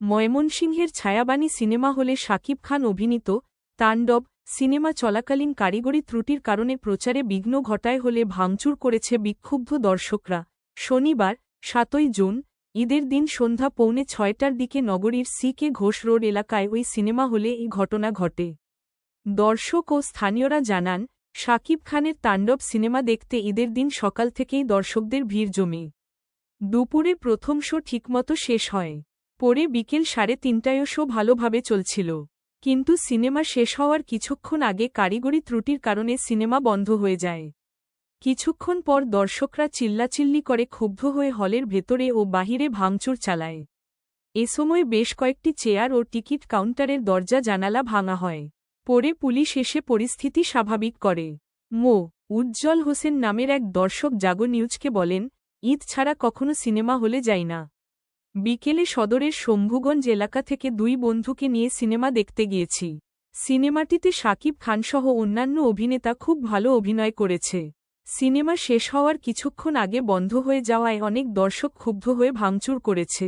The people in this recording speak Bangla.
ময়মনসিংহের ছায়াবাণী সিনেমা হলে শাকিব খান অভিনীত তাণ্ডব সিনেমা চলাকালীন কারিগরি ত্রুটির কারণে প্রচারে বিঘ্ন ঘটায় হলে ভাঙচুর করেছে বিক্ষুব্ধ দর্শকরা। শনিবার, সাতই জুন, ঈদের দিন সন্ধ্যা পৌনে ছয়টার দিকে নগরীর সি কে ঘোষ রোড এলাকায় ওই সিনেমা হলে এই ঘটনা ঘটে। দর্শক ও স্থানীয়রা জানান, শাকিব খানের তাণ্ডব সিনেমা দেখতে ঈদের দিন সকাল থেকেই দর্শকদের ভিড় জমে। দুপুরে প্রথম শো ঠিকমতো শেষ হয়। পরে বিকেল সাড়ে তিনটায়ও শো ভালোভাবে চলছিল। কিন্তু সিনেমা শেষ হওয়ার কিছুক্ষণ আগে কারিগরি ত্রুটির কারণে সিনেমা বন্ধ হয়ে যায়। কিছুক্ষণ পর দর্শকরা চিল্লাচিল্লি করে ক্ষুব্ধ হয়ে হলের ভেতরে ও বাহিরে ভাঙচুর চালায়। এ সময় বেশ কয়েকটি চেয়ার ও টিকিট কাউন্টারের দরজা জানালা ভাঙা হয়। পরে পুলিশ এসে পরিস্থিতি স্বাভাবিক করে। মো. উজ্জ্বল হোসেন নামের এক দর্শক জাগো নিউজকে বলেন, ঈদ ছাড়া কখনো সিনেমা হলে যাই না। বিকেলে সদরের শম্ভুগঞ্জ এলাকা থেকে দুই বন্ধুকে নিয়ে সিনেমা দেখতে গিয়েছি। সিনেমাটিতে শাকিব খানসহ অন্যান্য অভিনেতা খুব ভালো অভিনয় করেছে। সিনেমা শেষ হওয়ার কিছুক্ষণ আগে বন্ধ হয়ে যাওয়ায় অনেক দর্শক ক্ষুব্ধ হয়ে ভাঙচুর করেছে।